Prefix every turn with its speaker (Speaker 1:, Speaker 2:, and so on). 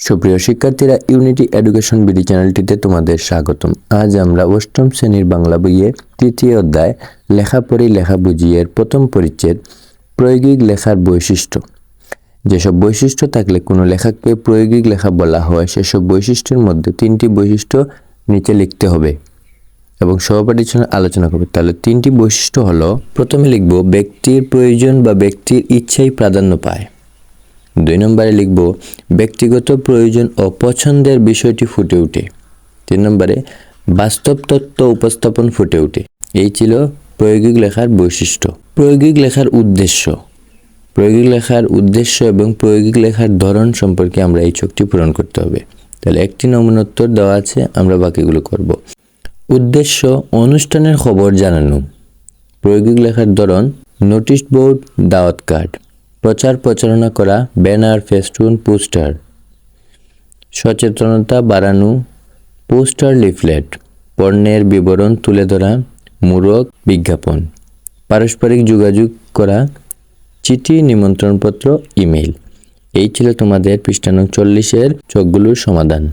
Speaker 1: সুপ্রিয় শিক্ষার্থীরা unity education BD চ্যানেলটিতে তোমাদের স্বাগতম। আজ আমরা অষ্টম শ্রেণির বাংলা বইয়ের তৃতীয় অধ্যায় লেখা পড়ি লেখা বুঝিয়ের প্রথম পরিচ্ছেদ, প্রয়োগিক লেখার বৈশিষ্ট্য। যেসব বৈশিষ্ট্য থাকলে কোনো লেখাকে প্রয়োগিক লেখা বলা হয়, সেসব বৈশিষ্ট্যের মধ্যে তিনটি বৈশিষ্ট্য নিচে লিখতে হবে। এবং সহপাঠীর সঙ্গে আলোচনা করবে। তাহলে তিনটি বৈশিষ্ট্য হলো, প্রথমে লিখব, ব্যক্তির প্রয়োজন বা ব্যক্তির ইচ্ছাই প্রাধান্য পায়। দুই নম্বরে লিখব, ব্যক্তিগত প্রয়োজন ও পছন্দের বিষয়টি ফুটে ওঠে। তিন নম্বরে, বাস্তব তত্ত্ব উপস্থাপন ফুটে ওঠে। এই ছিল প্রয়োগিক লেখার বৈশিষ্ট্য। প্রয়োগিক লেখার উদ্দেশ্য। প্রয়োগিক লেখার উদ্দেশ্য এবং প্রয়োগিক লেখার ধরন সম্পর্কে আমরা এই চোখটি পূরণ করতে হবে। তাহলে একটি নমুনোত্তর দেওয়া আছে, আমরা বাকিগুলো করব। উদ্দেশ্য, অনুষ্ঠানের খবর জানানো। প্রয়োগিক লেখার ধরন, নোটিশ বোর্ড, দাওয়াত কার্ড। প্রচার প্রচারণা করা ব্যানার, ফেস্টুন, পোস্টার। সচেতনতা বাড়ানো পোস্টার লিফলেট, পণ্যের বিবরণ তুলে ধরা মূরক বিজ্ঞাপন। পারস্পরিক যোগাযোগ করা, চিঠি, নিমন্ত্রণপত্র, ইমেইল। এই ছিল তোমাদের পৃষ্ঠানক চল্লিশের চোখগুলোর সমাধান।